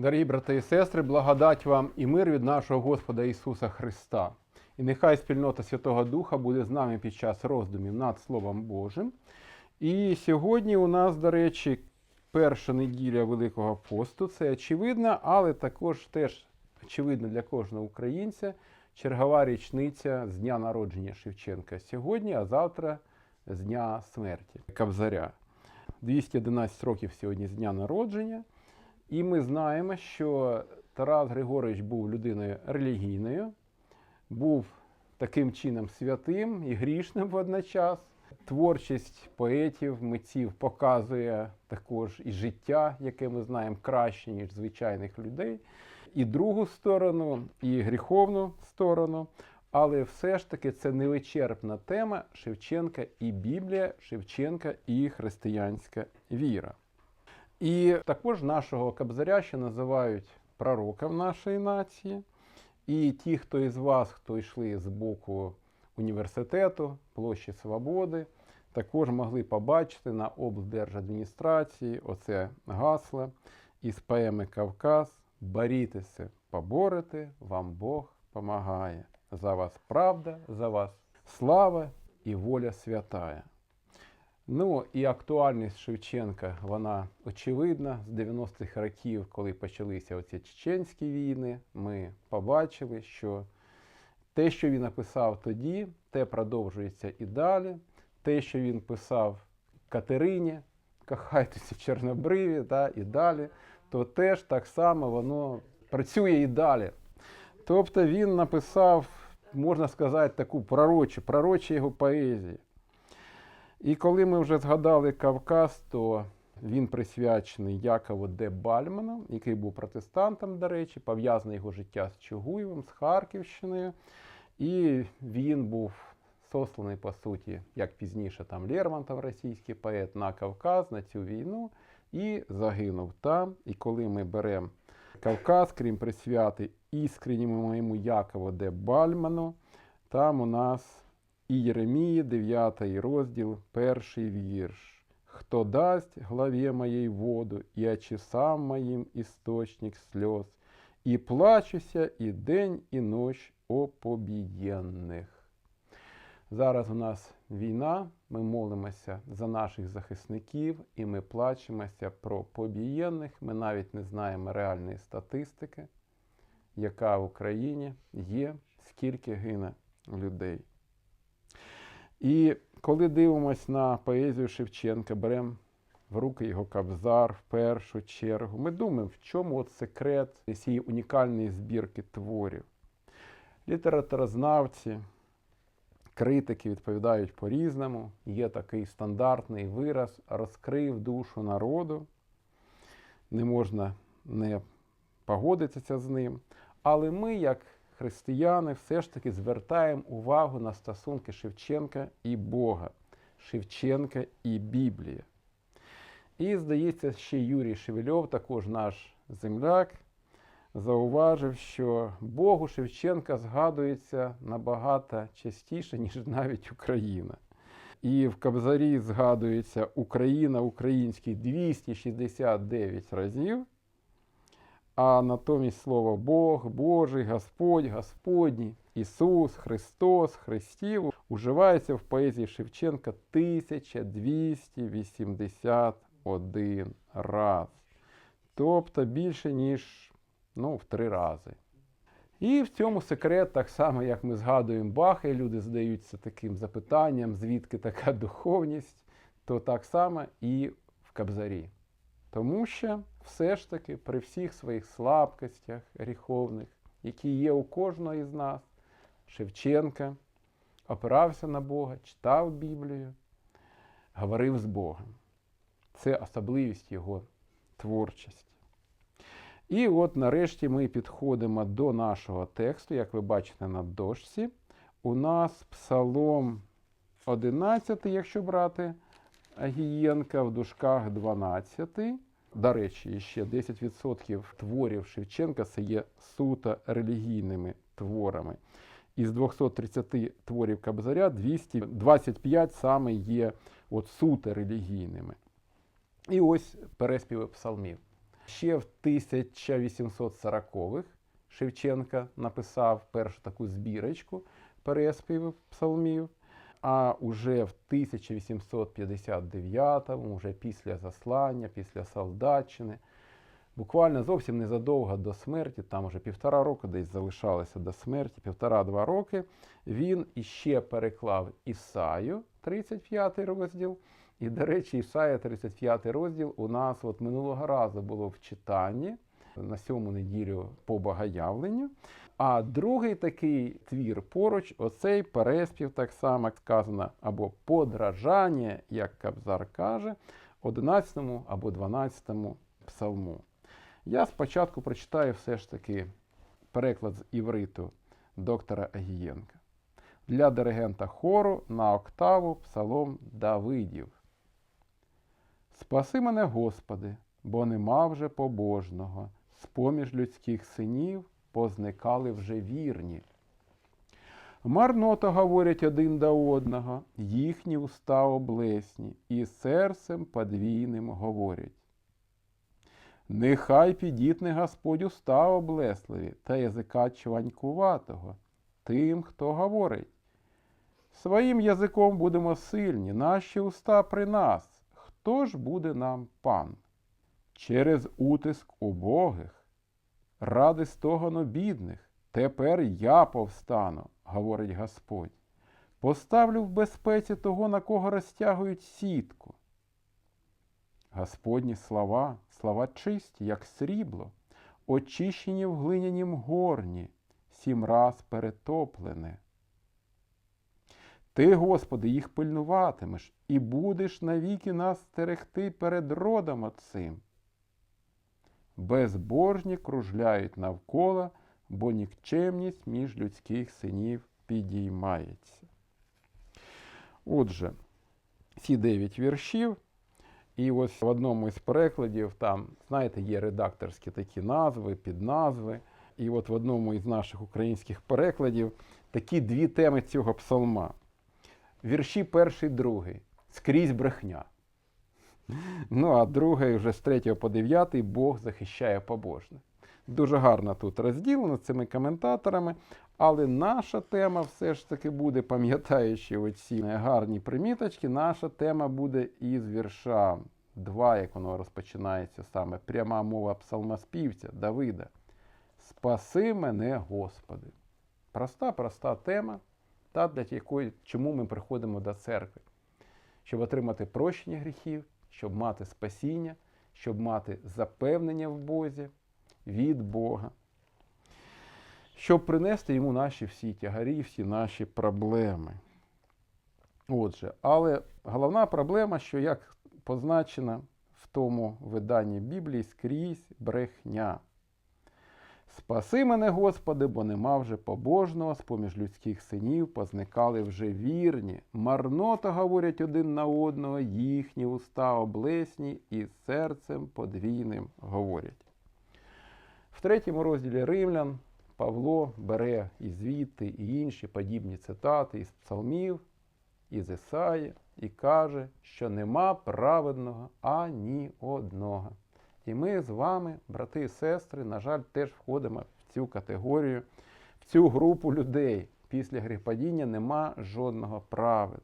Дорогі брати і сестри, благодать вам і мир від нашого Господа Ісуса Христа. І нехай спільнота Святого Духа буде з нами під час роздумів над Словом Божим. І сьогодні у нас, до речі, перша неділя Великого посту. Це очевидно, але також теж очевидно для кожного українця чергова річниця з дня народження Шевченка сьогодні, а завтра з дня смерті Кобзаря. 211 років сьогодні з дня народження. І ми знаємо, що Тарас Григорович був людиною релігійною, був таким чином святим і грішним водночас. Творчість поетів, митців показує також і життя, яке ми знаємо краще, ніж звичайних людей, і другу сторону, і гріховну сторону. Але все ж таки це невичерпна тема Шевченка і Біблія, Шевченка і християнська віра. І також нашого Кобзаря ще називають пророком нашої нації. І ті, хто із вас, хто йшли з боку університету, площі Свободи, також могли побачити на облдержадміністрації оце гасло із поеми Кавказ Борітеся, поборете, вам Бог помагає. За вас правда, за вас слава і воля святая. Ну і актуальність Шевченка, вона очевидна. З 90-х років, коли почалися оці чеченські війни, ми побачили, що те, що він написав тоді, те продовжується і далі. Те, що він писав Катерині, кохайтеся чорнобриві, да, і далі, то теж так само воно працює і далі. Тобто він написав, можна сказати, таку пророчу, пророчу його поезії. І коли ми вже згадали Кавказ, то він присвячений Якову Де Бальману, який був протестантом, до речі, пов'язане його життя з Чугуєвим, з Харківщиною. І він був сосланий, по суті, як пізніше там Лермонтов, російський поет, на Кавказ, на цю війну, і загинув там. І коли ми беремо Кавказ, крім присвяти іскренньому моєму Якову Де Бальману, там у нас і Єремії, 9 розділ, перший вірш. Хто дасть главі моїй воду, і очисам моїм істочник сльоз, і плачуся і день, і ночь о побієнних. Зараз у нас війна, ми молимося за наших захисників, і ми плачемося про побієнних. Ми навіть не знаємо реальної статистики, яка в Україні є, скільки гине людей. І коли дивимося на поезію Шевченка, беремо в руки його кабзар в першу чергу, ми думаємо, в чому от секрет цієї унікальної збірки творів. Літературознавці, критики відповідають по-різному. Є такий стандартний вираз розкрив душу народу. Не можна не погодитися з ним. Але ми, як християни, все ж таки звертаємо увагу на стосунки Шевченка і Бога, Шевченка і Біблія. І, здається, ще Юрій Шевельов, також наш земляк, зауважив, що Богу Шевченка згадується набагато частіше, ніж навіть Україна. І в Кобзарі згадується Україна, український 269 разів. А натомість слово Бог, Божий, Господь, Господній, Ісус, Христос, Христів уживається в поезії Шевченка 1281 раз. Тобто більше, ніж ну, в три рази. І в цьому секрет, так само, як ми згадуємо Баха, і люди задаються таким запитанням, звідки така духовність, то так само і в Кобзарі. Тому що все ж таки при всіх своїх слабкостях гріховних, які є у кожного із нас, Шевченка опирався на Бога, читав Біблію, говорив з Богом. Це особливість його творчості. І от нарешті ми підходимо до нашого тексту, як ви бачите на дошці. У нас Псалом 11, якщо брати Агієнка, в дужках 12. До речі, ще 10% творів Шевченка це є суто релігійними творами. Із 230 творів Кобзаря 225 саме є от суто релігійними. І ось переспіви псалмів. Ще в 1840-х Шевченка написав першу таку збірочку переспівів псалмів. А уже в 1859-му, вже після заслання, після Солдатчини, буквально зовсім незадовго до смерті, там уже півтора року десь залишалося до смерті, півтора-два роки, він іще переклав Ісаю, 35 розділ. І, до речі, Ісая, 35 розділ у нас от минулого разу було в читанні на сьому неділю по богоявленню. А другий такий твір поруч, оцей переспів, так само сказано, або подражання, як Кабзар каже, 11 або 12 псалму. Я спочатку прочитаю все ж таки переклад з івриту доктора Агієнка. Для диригента хору на октаву псалом Давидів. Спаси мене, Господи, бо нема вже побожного, з-поміж людських синів позникали вже вірні. Марнота говорять один до одного, їхні уста облесні, і серцем подвійним говорять. Нехай підітне Господь уста облесливі та язика чванькуватого, тим, хто говорить. Своїм язиком будемо сильні, наші уста при нас. Хто ж буде нам пан? Через утиск убогих, ради стогону бідних, тепер я повстану, говорить Господь. Поставлю в безпеці того, на кого розтягують сітку. Господні слова, слова чисті, як срібло, очищені в глинянім горні, сім раз перетоплене. Ти, Господи, їх пильнуватимеш і будеш навіки нас стерегти перед родом отцим. Безбожні кружляють навколо, бо нікчемність між людських синів підіймається. Отже, ці дев'ять віршів. І ось в одному із перекладів там, знаєте, є редакторські такі назви, підназви. І от в одному із наших українських перекладів такі дві теми цього псалма. Вірші перший, другий. Скрізь брехня. Ну, а другий вже з 3 по 9 Бог захищає побожних. Дуже гарно тут розділено цими коментаторами, але наша тема все ж таки буде, пам'ятаючи оці гарні приміточки, наша тема буде із вірша 2, як воно розпочинається саме пряма мова псалмоспівця Давида. Спаси мене, Господи. Проста, проста тема, та для якої, чому ми приходимо до церкви, щоб отримати прощення гріхів, щоб мати спасіння, щоб мати запевнення в Бозі від Бога, щоб принести йому наші всі тягарі, всі наші проблеми. Отже, але головна проблема, що як позначена в тому виданні Біблії скрізь брехня. Спаси мене, Господи, бо нема вже побожного, з-поміж людських синів позникали вже вірні. Марнота говорять один на одного, їхні уста облесні і серцем подвійним говорять. В третьому розділі Римлян Павло бере і звідти, і інші подібні цитати із псалмів, із Ісаї, і каже, що нема праведного ані одного. І ми з вами, брати і сестри, на жаль, теж входимо в цю категорію, в цю групу людей. Після гріхопадіння нема жодного праведного.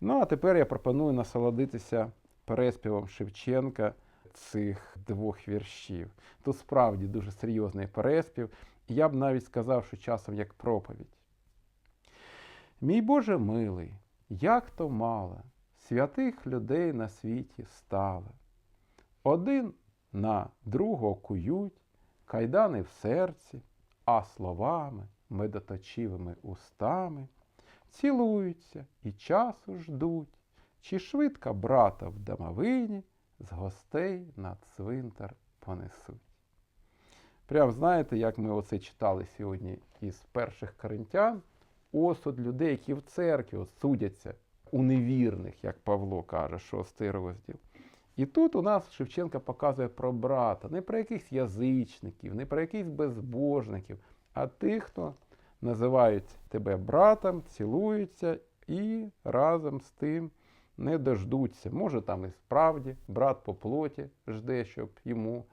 Ну, а тепер я пропоную насолодитися переспівом Шевченка цих двох віршів. Тут справді дуже серйозний переспів, я б навіть сказав, що часом як проповідь. Мій Боже милий, як то мало святих людей на світі стало. Один на другого кують, кайдани в серці, а словами, медоточивими устами цілуються і часу ждуть, чи швидко брата в домовині з гостей на цвинтар понесуть. Прям знаєте, як ми оце читали сьогодні із перших коринтян, осуд людей, які в церкві судяться у невірних, як Павло каже, шостий розділ. І тут у нас Шевченка показує про брата, не про якихось язичників, не про якихось безбожників, а тих, хто називають тебе братом, цілуються і разом з тим не дождуться. Може, там і справді брат по плоті жде, щоб йому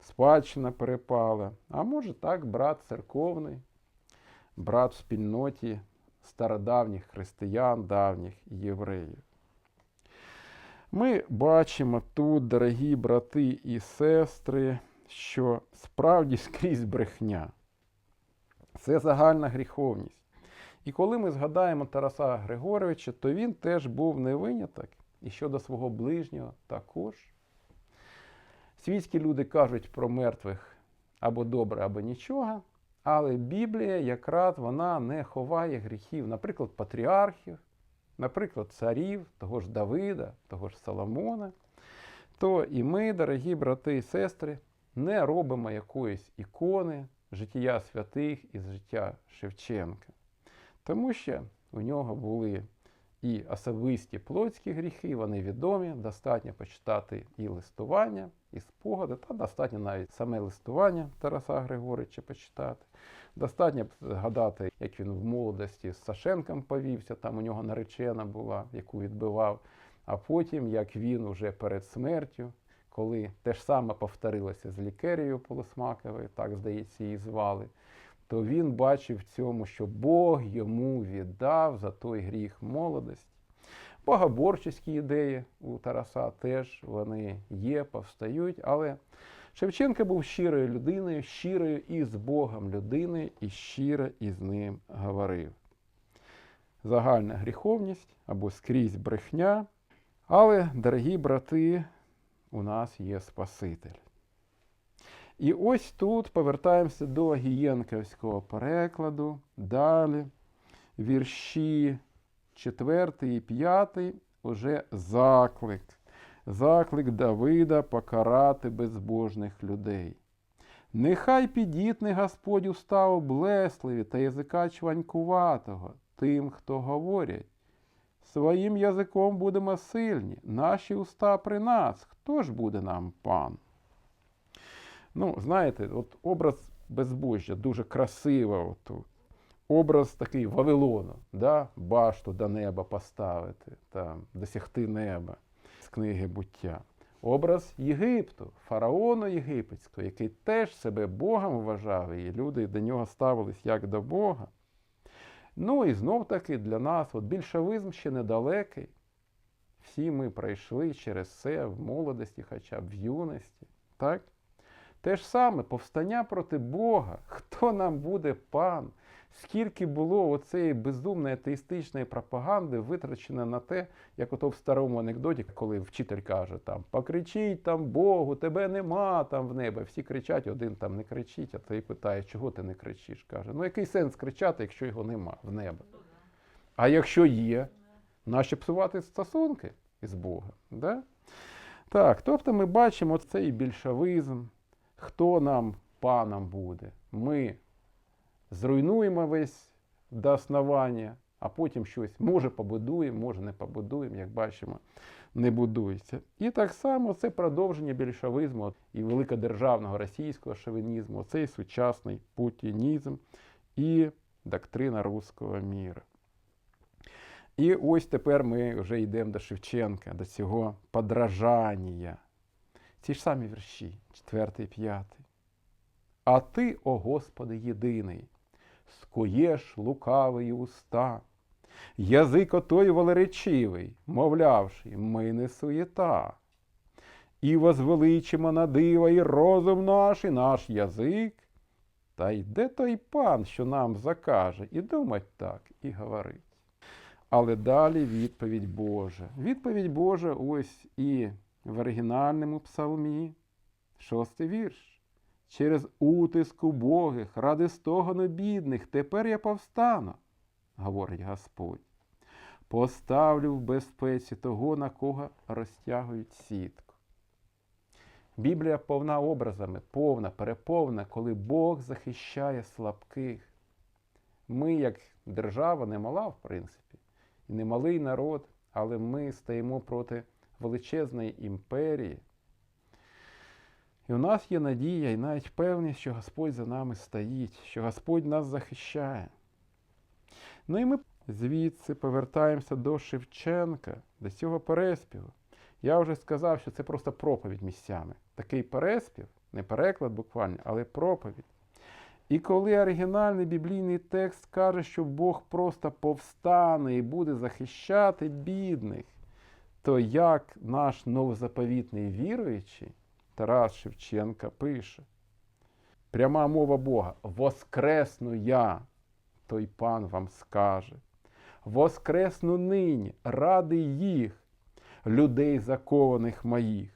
спадщина перепала. А може так, брат церковний, брат в спільноті стародавніх християн, давніх євреїв. Ми бачимо тут, дорогі брати і сестри, що справді скрізь брехня. Це загальна гріховність. І коли ми згадаємо Тараса Григоровича, то він теж був не виняток, і щодо свого ближнього також. Світські люди кажуть про мертвих або добре, або нічого, але Біблія якраз вона не ховає гріхів, наприклад, патріархів, наприклад, царів, того ж Давида, того ж Соломона. То і ми, дорогі брати і сестри, не робимо якоїсь ікони життя святих із життя Шевченка. Тому що у нього були і особисті плотські гріхи, вони відомі, достатньо почитати і листування, і спогади, та достатньо навіть саме листування Тараса Григорича почитати. Достатньо згадати, як він в молодості з Сашенком повівся, там у нього наречена була, яку відбивав. А потім, як він уже перед смертю, коли те ж саме повторилося з лікерією Полосмаковою, так здається, її звали, то він бачив в цьому, що Бог йому віддав за той гріх молодості. Богоборчі ідеї у Тараса теж вони є, повстають, але Шевченко був щирою людиною, щирою із Богом людиною і щиро із ним говорив. Загальна гріховність або скрізь брехня. Але, дорогі брати, у нас є Спаситель. І ось тут повертаємося до гієнківського перекладу. Далі вірші 4 і 5 уже заклик. Заклик Давида покарати безбожних людей. Нехай підітне Господь уста облесливі та язика чванькуватого тим, хто говорять. Своїм язиком будемо сильні, наші уста при нас. Хто ж буде нам пан? Ну, знаєте, от образ безбожжя дуже красиво тут. Образ такий Вавилону, да? башту до неба поставити, там, досягти неба з книги буття. Образ Єгипту, фараону єгипетського, який теж себе Богом вважав, і люди до нього ставились як до Бога. Ну і знов таки для нас от більшовизм ще недалекий. Всі ми пройшли через це в молодості, хоча б в юності. Так? Те ж саме повстання проти Бога. Хто нам буде пан? Скільки було оцеї безумної атеїстичної пропаганди витрачено на те, як ото в старому анекдоті, коли вчитель каже, там покричіть там Богу, тебе нема там в небі. Всі кричать, один там не кричить, а той питає, чого ти не кричиш? Каже, ну який сенс кричати, якщо його нема в небі? А якщо є, нащо псувати стосунки із Богом? Да? Так, тобто ми бачимо цей більшовизм, хто нам паном буде. Ми зруйнуємо весь до основання, а потім щось може побудуємо, може не побудуємо, як бачимо, не будується. І так само це продовження більшовизму і великодержавного російського шовінізму, цей сучасний путінізм і доктрина руського міра. І ось тепер ми вже йдемо до Шевченка, до цього подражання. Ці ж самі вірші, 4 і 5. А ти, о Господи, єдиний, скуєш лукавий уста, язик отой велеречивий, мовлявши, ми не суєта. І возвеличимо на дива і розум наш, і наш язик. Та йде той пан, що нам закаже, і думать так, і говорить. Але далі відповідь Божа. Відповідь Божа ось і в оригінальному псалмі, шостий вірш. Через утиск убогих, ради стогону бідних, тепер я повстану, говорить Господь. Поставлю в безпеці того, на кого розтягують сітку. Біблія повна образами, повна, переповна, коли Бог захищає слабких. Ми, як держава, не мала, в принципі, і не малий народ, але ми стоїмо проти величезної імперії. І у нас є надія і навіть певність, що Господь за нами стоїть, що Господь нас захищає. Ну і ми звідси повертаємося до Шевченка, до цього переспіву. Я вже сказав, що це просто проповідь місцями. Такий переспів, не переклад буквально, але проповідь. І коли оригінальний біблійний текст каже, що Бог просто повстане і буде захищати бідних, то як наш новозаповітний віруючий Тарас Шевченка пише, пряма мова Бога: Воскресну я, той пан вам скаже. Воскресну нині ради їх, людей закованих моїх,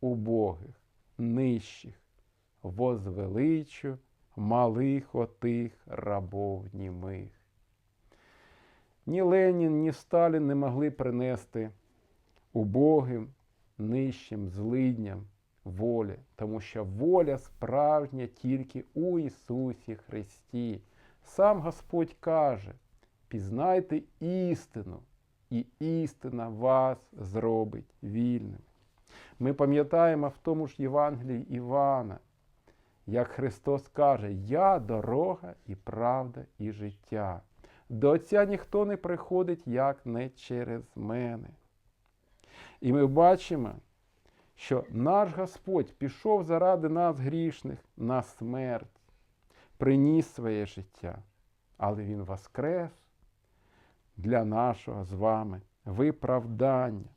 убогих, нижчих, возвеличу малих отих рабов німих. Ні Ленін, ні Сталін не могли принести убогим, нижчим, злидням волі, тому що воля справжня тільки у Ісусі Христі. Сам Господь каже: пізнайте істину, і істина вас зробить вільним. Ми пам'ятаємо в тому ж Євангелії Івана, як Христос каже, Я дорога і правда, і життя. До Отця ніхто не приходить, як не через мене. І ми бачимо, що наш Господь пішов заради нас грішних на смерть, приніс своє життя, але Він воскрес для нашого з вами виправдання,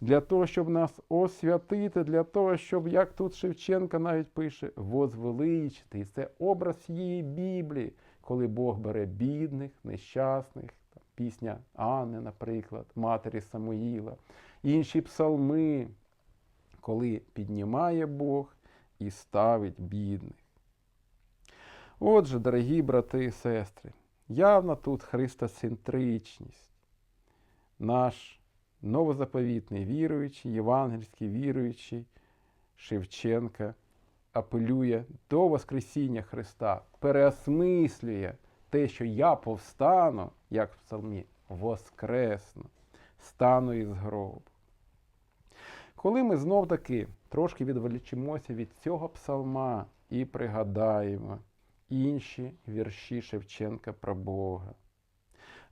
для того, щоб нас освятити, для того, щоб, як тут Шевченка навіть пише, возвеличити. І це образ цієї Біблії, коли Бог бере бідних, нещасних, пісня Анни, наприклад, матері Самуїла, інші псалми, коли піднімає Бог і ставить бідних. Отже, дорогі брати і сестри, явна тут христоцентричність. Наш новозаповітний віруючий, євангельський віруючий Шевченка апелює до Воскресіння Христа, переосмислює те, що я повстану, як в псалмі, воскресну, стану із гробу. Коли ми знов таки трошки відволічимося від цього псалма і пригадаємо інші вірші Шевченка про Бога.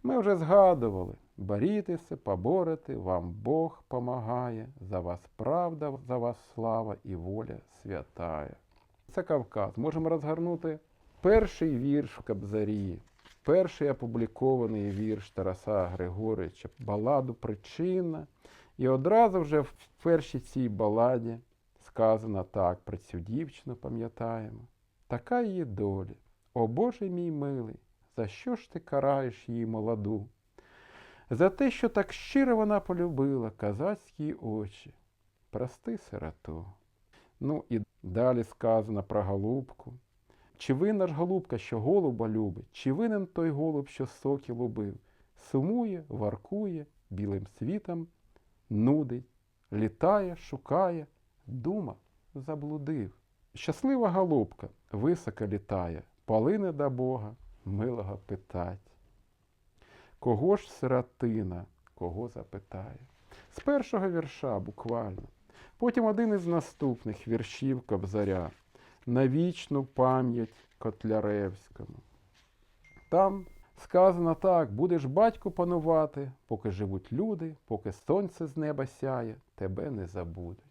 Ми вже згадували, борітеся, поборете, вам Бог помагає, за вас правда, за вас слава і воля святая. Це Кавказ. Можемо розгорнути перший вірш в Кобзарі, перший опублікований вірш Тараса Григоровича, баладу Причина. І одразу вже в першій цій баладі сказано так, про цю дівчину пам'ятаємо. Така її доля. О Боже мій милий, за що ж ти караєш її молоду? За те, що так щиро вона полюбила козацькі очі. Прости сироту. Ну і далі сказано про голубку. Чи винна ж голубка, що голуба любить, чи винен той голуб, що соки лубив? Сумує, варкує, білим світом нудить, літає, шукає, дума заблудив. Щаслива голубка високо літає, полине до Бога, милого питать. Кого ж сиротина, кого запитає? З першого вірша буквально. Потім один із наступних віршів Кобзаря на вічну пам'ять Котляревському. Там сказано так: будеш батьку панувати, поки живуть люди, поки сонце з неба сяє, тебе не забудуть.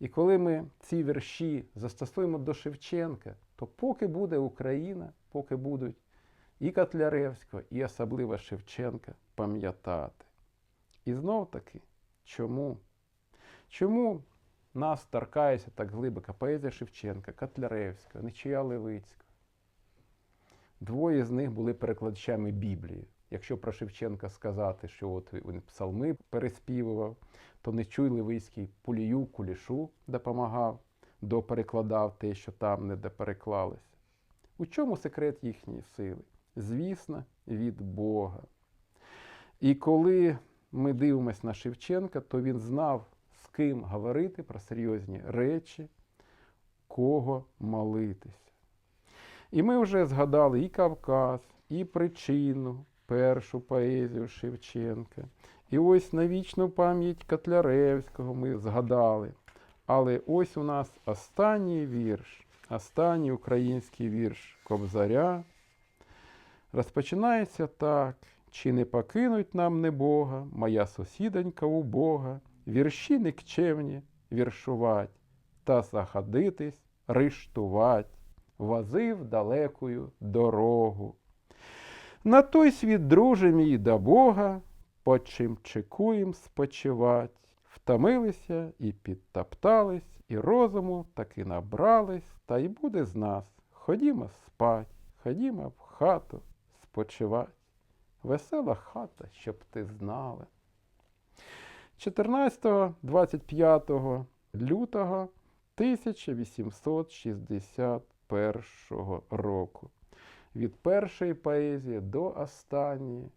І коли ми ці вірші застосуємо до Шевченка, то поки буде Україна, поки будуть і Котляревського, і особливо Шевченка пам'ятати. І знов таки, чому? Чому нас торкається так глибоко поезія Шевченка, Котляревського, Нечия Левицького? Двоє з них були перекладачами Біблії. Якщо про Шевченка сказати, що от він псалми переспівував, то Нечуй Левицький Пулію Кулішу допомагав, доперекладав те, що там не допереклалося. У чому секрет їхньої сили? Звісно, від Бога. І коли ми дивимося на Шевченка, то він знав, з ким говорити про серйозні речі, кого молитися. І ми вже згадали і Кавказ, і причину, першу поезію Шевченка. І ось на вічну пам'ять Котляревського ми згадали. Але ось у нас останній вірш, останній український вірш Кобзаря. Розпочинається так. чи не покинуть нам не Бога, моя сусідонька убога, вірші никчемні віршувать, та заходитись, риштувать, возив далекою дорогу. На той світ, друже мій, до Бога, по чим чекуєм спочивать, втомилися і підтоптались, і розуму таки набрались, та й буде з нас. Ходімо спать, ходімо в хату спочивать. Весела хата, щоб ти знала. 14-25 лютого 1861 року. Від першої поезії до останньої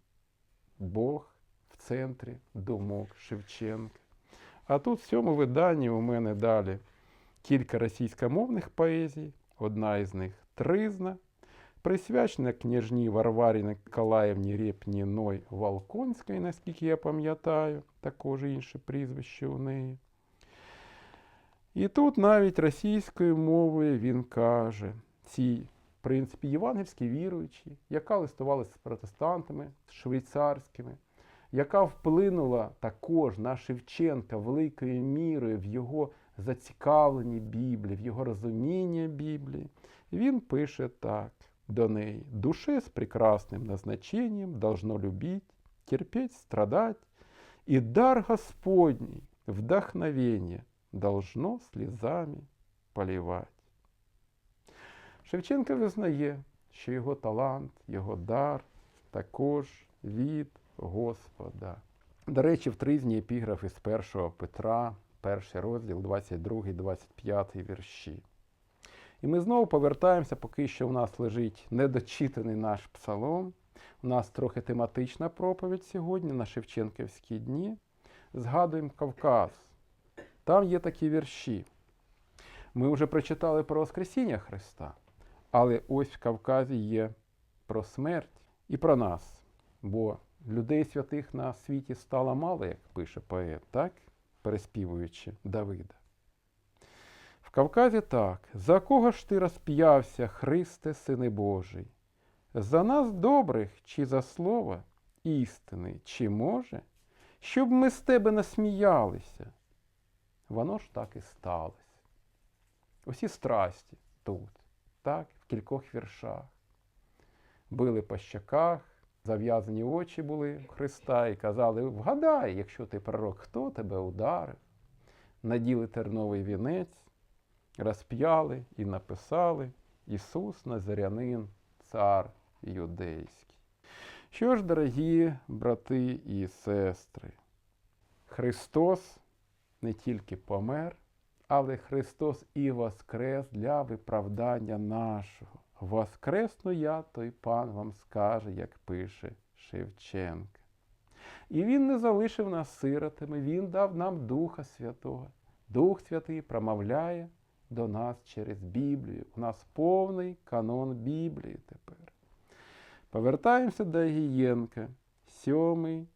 Бог в центрі думок Шевченка. А тут в цьому виданні у мене далі кілька російськомовних поезій, одна із них тризна, присвячена княжні Варварі Николаївні Рєпніной Волконської, наскільки я пам'ятаю, також інше прізвище у неї. І тут навіть російською мовою він каже, ці, в принципі, євангельські віруючі, яка листувалася з протестантами, з швейцарськими, яка вплинула також на Шевченка великою мірою в його зацікавленні Біблії, в його розуміння Біблії. Він пише так до неї. Душе с прекрасным назначением должно любить, терпеть, страдать, и дар Господний, вдохновение, должно слезами поливать. Шевченко визнає, що його талант, його дар також від Господа. До речі, в тризні епіграф із 1 Петра, перший розділ, 22-25 вірші. І ми знову повертаємося, поки що у нас лежить недочитаний наш псалом. У нас трохи тематична проповідь сьогодні на Шевченківські дні. Згадуємо Кавказ. Там є такі вірші. Ми вже прочитали про Воскресіння Христа, але ось в Кавказі є про смерть і про нас. Бо людей святих на світі стало мало, як пише поет, так? переспівуючи Давида. В Кавказі так. За кого ж ти розп'явся, Христе, Сине Божий? За нас добрих чи за слово істини, чи може, щоб ми з тебе насміялися? Воно ж так і сталося. Усі страсті тут, так, в кількох віршах. Били по щоках, зав'язані очі були Христа і казали: вгадай, якщо ти пророк, хто тебе ударив? Наділи терновий вінець розп'яли і написали Ісус Назарянин, Цар Юдейський. Що ж, дорогі брати і сестри, Христос не тільки помер, але Христос і воскрес для виправдання нашого. Воскресну я, той пан вам скаже, як пише Шевченка. І Він не залишив нас сиротами, Він дав нам Духа Святого. Дух Святий промовляє до нас через Біблію. У нас повний канон Біблії тепер. Повертаємося до Гієнка, сьомий,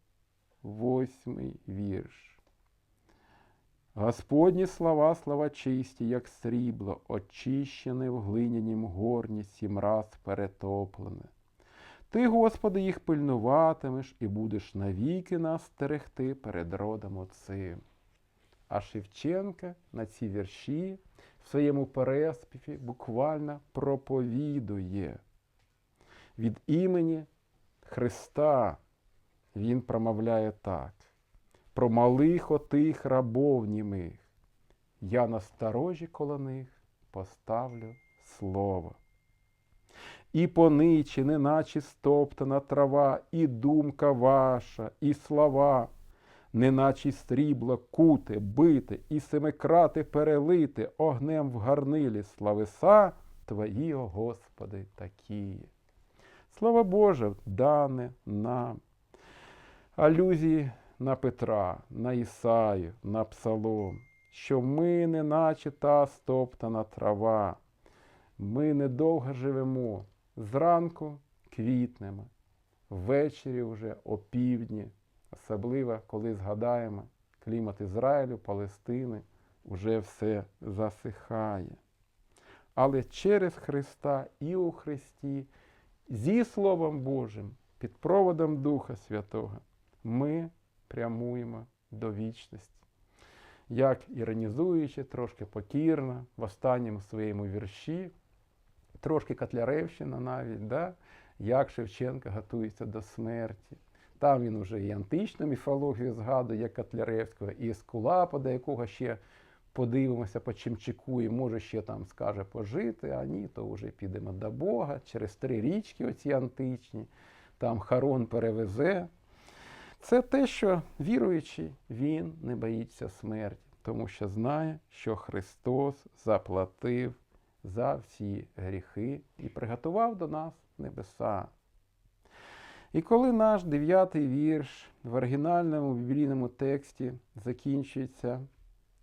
восьмий вірш. Господні слова, слова чисті, як срібло, очищене в глинянім горні, сім раз перетоплене. Ти, Господи, їх пильнуватимеш і будеш навіки нас стерегти перед родом Отцим. А Шевченка на ці вірші в своєму переспіві буквально проповідує. Від імені Христа Він промовляє так. Про малих отих рабов німих. Я на сторожі коло них поставлю слово. І поничі, неначе стоптана трава, і думка ваша, і слова неначе стрібло куте, бите і семикрати перелите огнем в гарнилі славеса Твої, о Господи, такі. Слава Боже, дане нам. Алюзії на Петра, на Ісаю, на Псалом, що ми, неначе та стоптана трава, ми недовго живемо, зранку квітнемо, ввечері вже опівдні Особливо, коли згадаємо клімат Ізраїлю, Палестини, уже все засихає. Але через Христа і у Христі, зі Словом Божим, під проводом Духа Святого ми прямуємо до вічності. Як іронізуючи, трошки покірно, в останньому своєму вірші, трошки Котляревщина навіть, да? як Шевченко готується до смерті. Там він вже і античну міфологію згадує, як Котляревського, і Ескулапа, до якого ще подивимося по Чимчику, і може ще там скаже пожити, а ні, то вже підемо до Бога через три річки, оці античні, там Харон перевезе. Це те, що віруючий, він не боїться смерті, тому що знає, що Христос заплатив за всі гріхи і приготував до нас небеса. І коли наш дев'ятий вірш в оригінальному біблійному тексті закінчується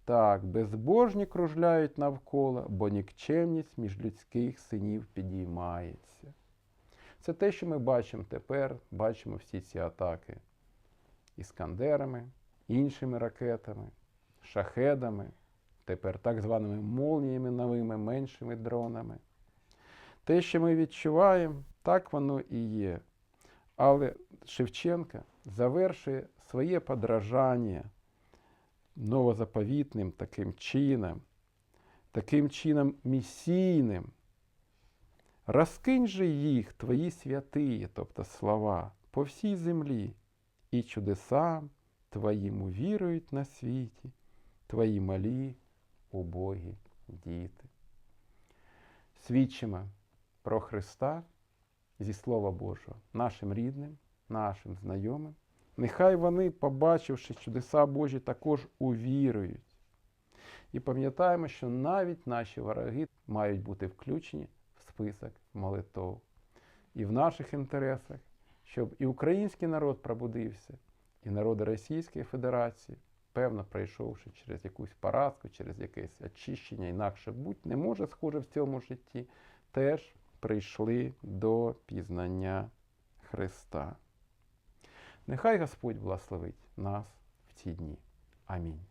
так, безбожні кружляють навколо, бо нікчемність між людських синів підіймається. Це те, що ми бачимо тепер, бачимо всі ці атаки іскандерами, іншими ракетами, шахедами, тепер так званими молніями новими, меншими дронами. Те, що ми відчуваємо, так воно і є. Але Шевченка завершує своє подражання новозаповітним таким чином, таким чином місійним. Розкинь же їх, твої святиї, тобто слова, по всій землі, і чудесам твоїм увірують на світі, твої малі, убогі діти. Свідчимо про Христа зі Слова Божого нашим рідним, нашим знайомим. Нехай вони, побачивши чудеса Божі, також увірують. І пам'ятаємо, що навіть наші вороги мають бути включені в список молитов. І в наших інтересах, щоб і український народ пробудився, і народи Російської Федерації, певно, пройшовши через якусь поразку, через якесь очищення, інакше будь не може, схоже, в цьому житті, теж прийшли до пізнання Христа. Нехай Господь благословить нас в ці дні. Амінь.